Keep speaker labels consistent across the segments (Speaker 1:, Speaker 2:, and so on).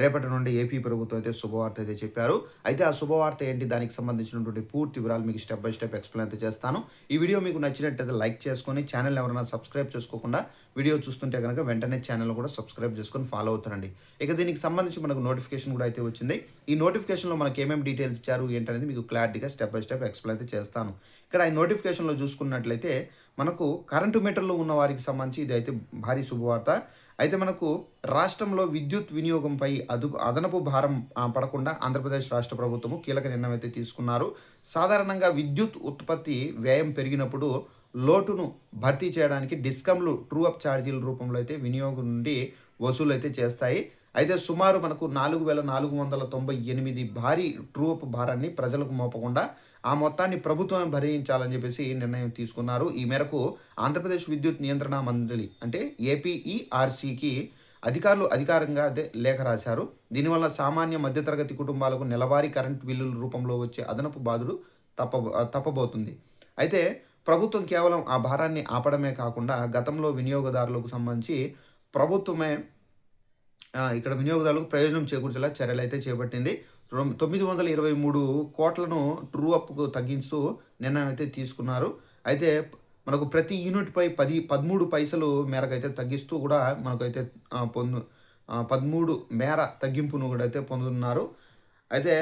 Speaker 1: రేపటి నుండి ఏపీ ప్రభుత్వం అయితే శుభవార్త అయితే చెప్పారు. అయితే ఆ శుభవార్త ఏంటి? దానికి సంబంధించినటువంటి పూర్తి వివరాలు మీకు స్టెప్ బై స్టెప్ ఎక్స్ప్లెయిన్ అయితే చేస్తాను. ఈ వీడియో మీకు నచ్చినట్టయితే లైక్ చేసుకొని ఛానల్ ఎవరైనా సబ్స్క్రైబ్ చేసుకోకుండా వీడియో చూస్తుంటే కనుక వెంటనే ఛానల్ కూడా సబ్స్క్రైబ్ చేసుకొని ఫాలో అవుతారండి. ఇక దీనికి సంబంధించి మనకు నోటిఫికేషన్ కూడా అయితే వచ్చింది. ఈ నోటిఫికేషన్లో మనకి ఏమేమి డీటెయిల్స్ ఇచ్చారు ఏంటనేది మీకు క్లారిటీగా స్టెప్ బై స్టెప్ ఎక్స్ప్లెయిన్ అయితే చేస్తాను. ఇక్కడ ఈ నోటిఫికేషన్లో చూసుకున్నట్లయితే మనకు కరెంటు మీటర్లో ఉన్న వారికి సంబంధించి ఇది అయితే భారీ శుభవార్త. అయితే మనకు రాష్ట్రంలో విద్యుత్ వినియోగంపై అదు అదనపు భారం పడకుండా ఆంధ్రప్రదేశ్ రాష్ట్ర ప్రభుత్వము కీలక నిర్ణయం అయితే తీసుకున్నారు. సాధారణంగా విద్యుత్ ఉత్పత్తి వ్యయం పెరిగినప్పుడు లోటును భర్తీ చేయడానికి డిస్కమ్లు ట్రూ అప్ ఛార్జీల రూపంలో అయితే వినియోగం నుండి వసూలు అయితే చేస్తాయి. అయితే సుమారు మనకు నాలుగు వేల నాలుగు వందల తొంభై ఎనిమిది భారీ ట్రూప్ భారాన్ని ప్రజలకు మోపకుండా ఆ మొత్తాన్ని ప్రభుత్వం భరించాలని చెప్పేసి నిర్ణయం తీసుకున్నారు. ఈ మేరకు ఆంధ్రప్రదేశ్ విద్యుత్ నియంత్రణ మండలి అంటే ఏపీఈఆర్సీకి అధికారులు అధికారంగా అదే లేఖ రాశారు. దీనివల్ల సామాన్య మధ్యతరగతి కుటుంబాలకు నెలవారీ కరెంటు బిల్లుల రూపంలో వచ్చే అదనపు బాధలు తప్ప తప్పబోతుంది. అయితే ప్రభుత్వం కేవలం ఆ భారాన్ని ఆపడమే కాకుండా గతంలో వినియోగదారులకు సంబంధించి ప్రభుత్వమే ఇక్కడ వినియోగదారులకు ప్రయోజనం చేకూర్చేలా చర్యలు అయితే చేపట్టింది. తొమ్మిది వందల ఇరవై మూడు కోట్లను ట్రూ అప్కు తగ్గిస్తూ నిర్ణయం అయితే తీసుకున్నారు. అయితే మనకు ప్రతి యూనిట్పై పది పదమూడు పైసలు మేరకు అయితే తగ్గిస్తూ కూడా మనకైతే పొందు పదమూడు మేర తగ్గింపును కూడా అయితే పొందుతున్నారు. అయితే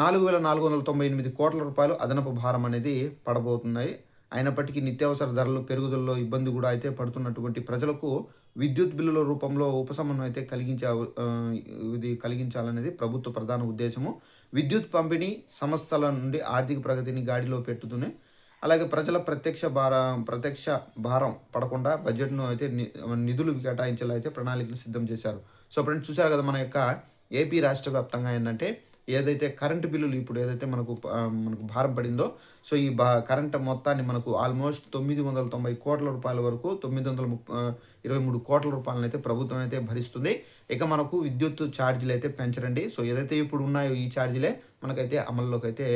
Speaker 1: నాలుగు వేల నాలుగు వందల తొంభై ఎనిమిది కోట్ల రూపాయలు అదనపు భారం అనేది పడబోతున్నాయి. అయినప్పటికీ నిత్యావసర ధరలు పెరుగుదలలో ఇబ్బంది కూడా అయితే పడుతున్నటువంటి ప్రజలకు విద్యుత్ బిల్లుల రూపంలో ఉపశమనం అయితే కలిగించే ఇది కలిగించాలనేది ప్రభుత్వ ప్రధాన ఉద్దేశము. విద్యుత్ పంపిణీ సంస్థల నుండి ఆర్థిక ప్రగతిని గాడిలో పెట్టుతూనే అలాగే ప్రజల ప్రత్యక్ష భార ప్రత్యక్ష భారం పడకుండా బడ్జెట్ను అయితే నిధులు కేటాయించేలా అయితే ప్రణాళికలు సిద్ధం చేశారు. సో ఫ్రెండ్స్ చూసారు కదా మన యొక్క ఏపీ రాష్ట్ర వ్యాప్తంగా ఏంటంటే ఏదైతే కరెంటు బిల్లులు ఇప్పుడు ఏదైతే మనకు మనకు భారం పడిందో సో ఈ బా కరెంట్ మొత్తాన్ని మనకు ఆల్మోస్ట్ తొమ్మిది వందల తొంభై కోట్ల రూపాయల వరకు తొమ్మిది వందల ఇరవై మూడు కోట్ల రూపాయలను అయితే ప్రభుత్వం అయితే భరిస్తుంది. ఇక మనకు విద్యుత్ ఛార్జీలు అయితే పెంచరండి. సో ఏదైతే ఇప్పుడు ఉన్నాయో ఈ ఛార్జీలే మనకైతే అమల్లోకి అయితే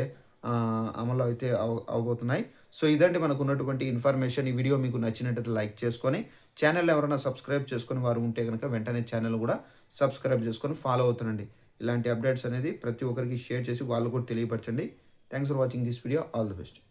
Speaker 1: అమలు అయితే అవ అవబోతున్నాయి. సో ఇదండి మనకు ఉన్నటువంటి ఇన్ఫర్మేషన్. ఈ వీడియో మీకు నచ్చినట్టయితే లైక్ చేసుకొని ఛానల్ ఎవరైనా సబ్స్క్రైబ్ చేసుకొని వారు ఉంటే కనుక వెంటనే ఛానల్ కూడా సబ్స్క్రైబ్ చేసుకొని ఫాలో అవుతుండండి. ఇలాంటి అప్డేట్స్ అనేది ప్రతి ఒక్కరికి షేర్ చేసి వాళ్ళు కూడా తెలియపరచండి. Thanks for watching this video all the best